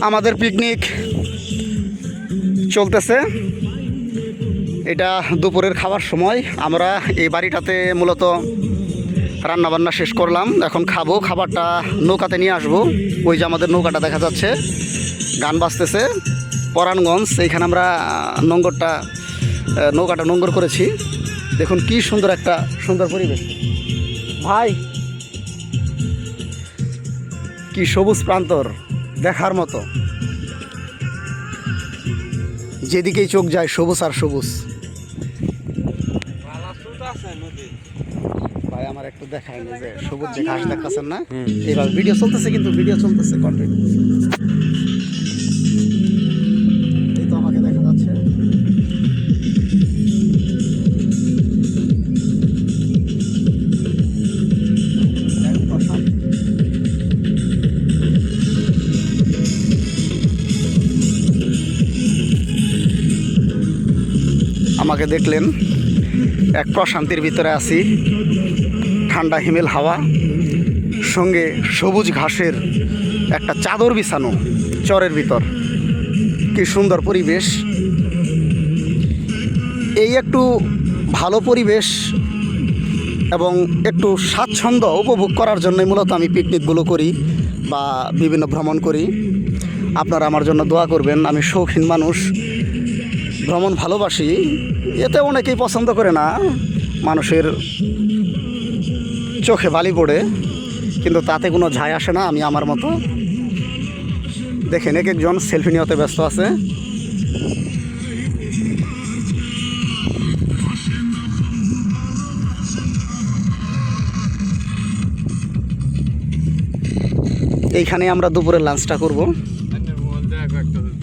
আমাদের পিকনিক চলতেছে। এটা দুপুরের খাবার সময়। আমরা এই বাড়িটাতে মূলত রান্নাবান্না শেষ করলাম। এখন খাব, খাবারটা নৌকাতে নিয়ে আসব। ওই যে আমাদের নৌকাটা দেখা যাচ্ছে, গান বাজতেছে। পরাণগঞ্জ এইখানে আমরা নোঙ্গরটা নৌকাটা নোঙ্গর করেছি। দেখুন কি সুন্দর একটা সুন্দর পরিবেশ। ভাই, কি সবুজ প্রান্তর। দেখার মতো। যেদিকেই চোখ যায় সবুজ আর সবুজ। ভাই আমার একটু দেখায় না যে সবুজ যে ঘাস দেখতেছেন না? এবার ভিডিও চলতেছে কিন্তু ভিডিও চলতেছে কন্টিনিউ আমাকে দেখলেন। এক প্রশান্তির ভিতরে আছি। ঠান্ডা হিমেল হাওয়া, সঙ্গে সবুজ ঘাসের একটা চাদর বিছানো চরের ভিতর। কি সুন্দর পরিবেশ। এই একটু ভালো পরিবেশ এবং একটু স্বাচ্ছন্দ্য উপভোগ করার জন্যই মূলত আমি পিকনিকগুলো করি বা বিভিন্ন ভ্রমণ করি। আপনারা আমার জন্য দোয়া করবেন, আমি শৌখিন মানুষ। ভ্রমণ ভালোবাসি এতে অনেকেই পছন্দ করে না। মানুষের চোখে বালি পড়ে, কিন্তু তাতে কোনো যায় আসে না, আমি আমার মতো। দেখেন এক একজন সেলফি নিতে ব্যস্ত আছে। এইখানে আমরা দুপুরে লাঞ্চটা করব।